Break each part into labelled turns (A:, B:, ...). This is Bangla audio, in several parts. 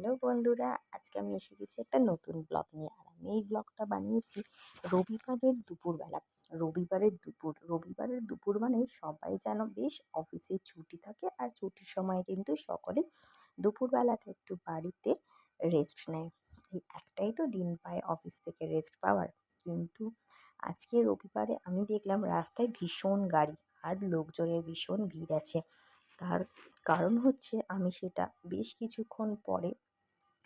A: হ্যালো বন্ধুরা, আজকে আমি এসে গেছি একটা নতুন ব্লগ নিয়ে। আর আমি এই ব্লগটা বানিয়েছি রবিবারের দুপুরবেলা। রবিবারের দুপুর রবিবারের দুপুর মানে সবাই যেন বেশ অফিসে ছুটি থাকে আর ছুটির সময় কিন্তু সকলে দুপুরবেলাটা একটু বাড়িতে রেস্ট নেয়। এই একটাই তো দিন পায় অফিস থেকে রেস্ট পাওয়ার। কিন্তু আজকে রবিবারে আমি দেখলাম রাস্তায় ভীষণ গাড়ি আর লোকজনের ভীষণ ভিড় আছে। তার কারণ হচ্ছে আমি সেটা বেশ কিছুক্ষণ পরে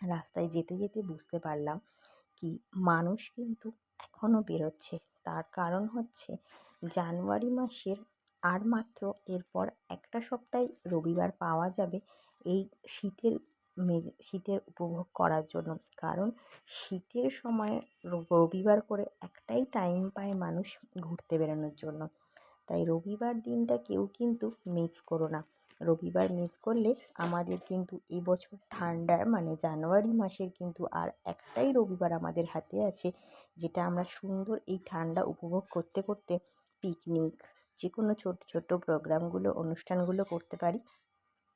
A: রাস্তায় যেতে যেতে বুঝতে পারলাম কি মানুষ কিন্তু এখনও বেরোচ্ছে। তার কারণ হচ্ছে জানুয়ারি মাসের আর মাত্র এরপর একটা সপ্তাহে রবিবার পাওয়া যাবে এই শীতের মেজ, শীতের উপভোগ করার জন্য। কারণ শীতের সময় রবিবার করে একটাই টাইম পায় মানুষ ঘুরতে বেরোনোর জন্য। তাই রবিবার দিনটা কেউ কিন্তু মিস করো না। রবিবার মিস করলে আমাদের কিন্তু এবছর ঠান্ডার মানে জানুয়ারি মাসের কিন্তু আর একটাই রবিবার আমাদের হাতে আছে, যেটা আমরা সুন্দর এই ঠান্ডা উপভোগ করতে করতে পিকনিক যে কোনো ছোটো ছোটো প্রোগ্রামগুলো অনুষ্ঠানগুলো করতে পারি।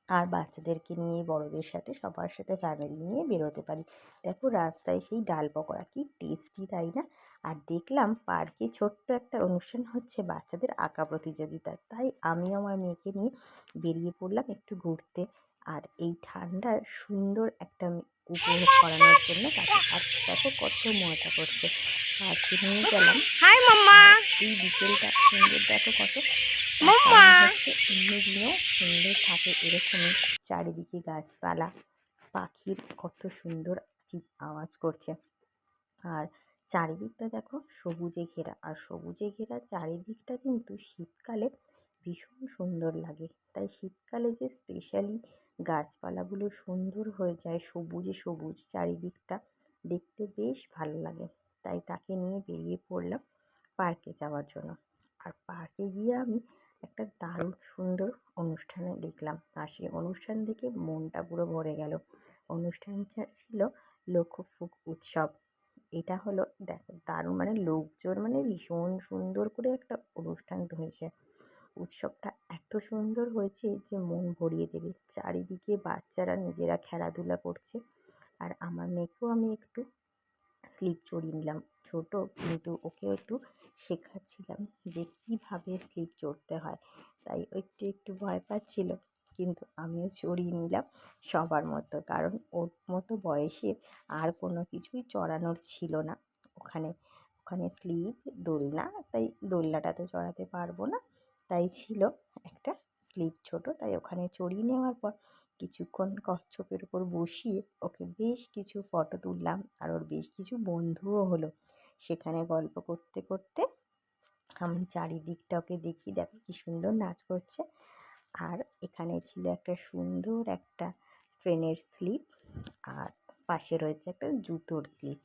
A: আর বাচ্চাদেরকে নিয়ে বড়দের সাথে সবার সাথে ফ্যামিলি নিয়ে বেরোতে পারি। দেখো রাস্তায় সেই ডাল পকোড়া কি টেস্টি তাই না? আর দেখলাম পার্কে ছোট্ট একটা অনুষ্ঠান হচ্ছে বাচ্চাদের আঁকা প্রতিযোগিতা। তাই আমি আমার মেয়েকে নিয়ে বেরিয়ে পড়লাম একটু ঘুরতে। আর এই ঠান্ডার সুন্দর একটা উপভোগ করানোর জন্য তাকে আর দেখো কত মজা করছে। পার্কে নিয়ে গেলাম।
B: হাই মাম্মা
A: এই বিকেলটা সুন্দর দেখো কত সুন্দর থাকে এরকমই চারিদিকে গাছপালা। পাখির কত সুন্দর আওয়াজ করছে। আর চারিদিকটা দেখো সবুজে ঘেরা। আর সবুজে ঘেরা চারিদিকটা কিন্তু শীতকালে ভীষণ সুন্দর লাগে। তাই শীতকালে যে স্পেশালি গাছপালাগুলো সুন্দর হয়ে যায় সবুজে সবুজ চারিদিকটা দেখতে বেশ ভালো লাগে। তাই তাকে নিয়ে বেরিয়ে পড়লাম পার্কে যাওয়ার জন্য। আর পার্কে গিয়ে আমি একটা দারুণ সুন্দর অনুষ্ঠানে দেখলাম। আর সেই অনুষ্ঠান দেখে মনটা পুরো ভরে গেল। অনুষ্ঠানটা ছিল লোকফুক উৎসব। এটা হলো দেখো, দারুণ মানে লোকজন মানে ভীষণ সুন্দর করে একটা অনুষ্ঠান হয়েছে উৎসবটা এত সুন্দর হয়েছে যে মন ভরিয়ে দেবে। চারিদিকে বাচ্চারা নিজেরা খেলাধুলা করছে। আর আমার মেয়েকেও আমি একটু স্লিপ চড়িয়ে নিলাম। ছোটো কিন্তু ওকেও একটু শেখাচ্ছিলাম যে কীভাবে স্লিপ চড়তে হয়। তাই একটু একটু ভয় পাচ্ছিল কিন্তু আমিও চড়িয়ে নিলাম সবার মতো। কারণ ওর মতো বয়সে আর কোনো কিছুই চড়ানোর ছিল না। ওখানে ওখানে স্লিপ দোলনা, তাই দোলনাটাতে চড়াতে পারব না। তাই ছিল একটা স্লিপ ছোটো, তাই ওখানে চড়িয়ে নেওয়ার পর কিছুক্ষণ কচ্ছপের উপর বসিয়ে ওকে বেশ কিছু ফটো তুললাম। আর ওর বেশ কিছু বন্ধুও হলো। সেখানে গল্প করতে করতে আমি চারিদিকটা ওকে দেখি, দেখো কি সুন্দর নাচ করছে। আর এখানে ছিল একটা সুন্দর একটা ট্রেনের স্লিপ আর পাশে রয়েছে একটা জুতোর স্লিপ।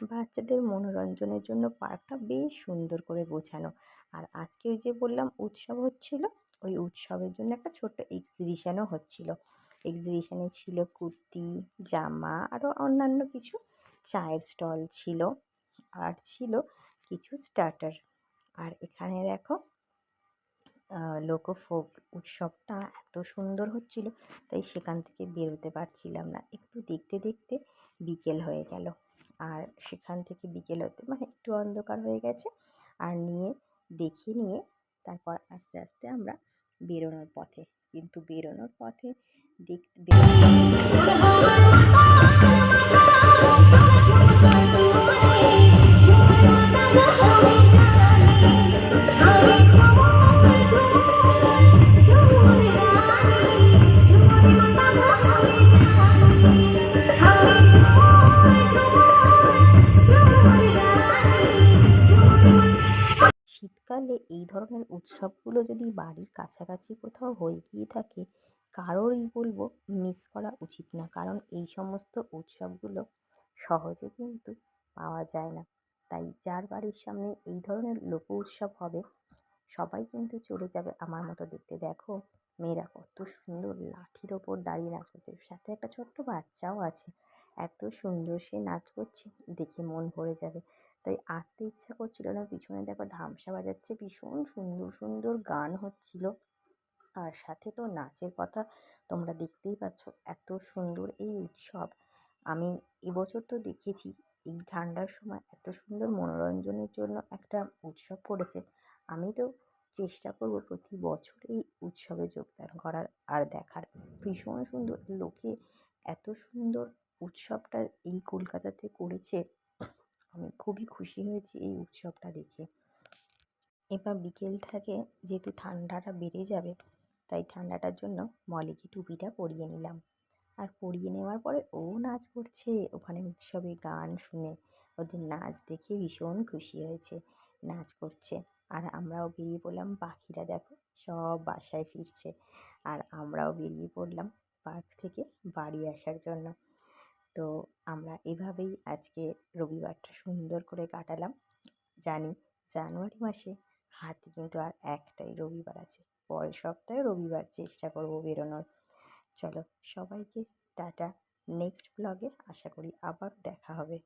A: বাচ্চাদের মনোরঞ্জনের জন্য পার্কটা বেশ সুন্দর করে গোছানো। আর আজকে ওই যে বললাম, উৎসব হচ্ছিল ওই উৎসবের জন্য একটা ছোট্ট এক্সিবিশানও হচ্ছিল। এক্সিবিশানে ছিল কুর্তি, জামা আরও অন্যান্য কিছু। চায়ের স্টল ছিল আর ছিল কিছু স্টার্টার আর এখানে দেখো লোকফোক উৎসবটা এত সুন্দর হচ্ছিল, তাই সেখান থেকে বেরোতে পারছিলাম না। একটু দেখতে দেখতে বিকেল হয়ে গেল। আর সেখান থেকে বিকেল হতে মানে একটু অন্ধকার হয়ে গেছে। আর নিয়ে, দেখে নিয়ে তারপর আস্তে আস্তে আমরা বেরোনোর পথে কিন্তু বেরোনোর পথে দেখ শীতকালে এই ধরনের উৎসবগুলো যদি বাড়ির কাছাকাছি কোথাও হয়ে গিয়ে থাকে, কারোরই বলব মিস করা উচিত না। কারণ এই সমস্ত উৎসবগুলো সহজে কিন্তু পাওয়া যায় না। তাই যার বাড়ির সামনে এই ধরনের লোক উৎসব হবে, সবাই কিন্তু চলে যাবে আমার মতো দেখতে। দেখো, মেয়েরা কত সুন্দর লাঠির ওপর দাঁড়িয়ে নাচ করছে। সাথে একটা ছোট্ট বাচ্চাও আছে। এত সুন্দর সে নাচ করছে, দেখে মন ভরে যাবে। তাই আসতে ইচ্ছা করছিল না, পিছনে দেখো ধামসা বাজাচ্ছে, ভীষণ সুন্দর সুন্দর গান হচ্ছিল। আর সাথে তো নাচের কথা তোমরা দেখতেই পাচ্ছ, এত সুন্দর এই উৎসব। আমি এবছর তো দেখেছি, এই ঠান্ডার সময় এত সুন্দর মনোরঞ্জনের জন্য একটা উৎসব পড়েছে। আমি তো চেষ্টা করব প্রতি বছর এই উৎসবে যোগদান করার আর দেখার। ভীষণ সুন্দর, লোকে এত সুন্দর উৎসবটা এই কলকাতাতে করেছে। আমি খুবই খুশি হয়েছি এই উৎসবটা দেখে। এবার বিকেল থেকে, যেহেতু ঠান্ডাটা বেড়ে যাবে, তাই ঠান্ডাটার জন্য মলিকে টুপিটা পরিয়ে নিলাম। আর পরিয়ে নেওয়ার পরে ও নাচ করছে, ওখানে উৎসবে গান শুনে। ওদের নাচ দেখে ভীষণ খুশি হয়েছে, নাচ করছে। আর আমরাও বেরিয়ে পড়লাম, পাখিরা দেখো সব বাসায় ফিরছে। আর আমরাও বেরিয়ে পড়লাম পার্ক থেকে বাড়ি আসার জন্য। তো আমরা এভাবেই আজকে রবিবারটা সুন্দর করে কাটালাম। জানি জানুয়ারি মাসে হাতে কিন্তু আর একটাই রবিবার আছে। পরের সপ্তাহে রবিবার চেষ্টা করব বেরোনোর। চলো সবাইকে টাটা, নেক্সট ব্লগে আশা করি আবার দেখা হবে।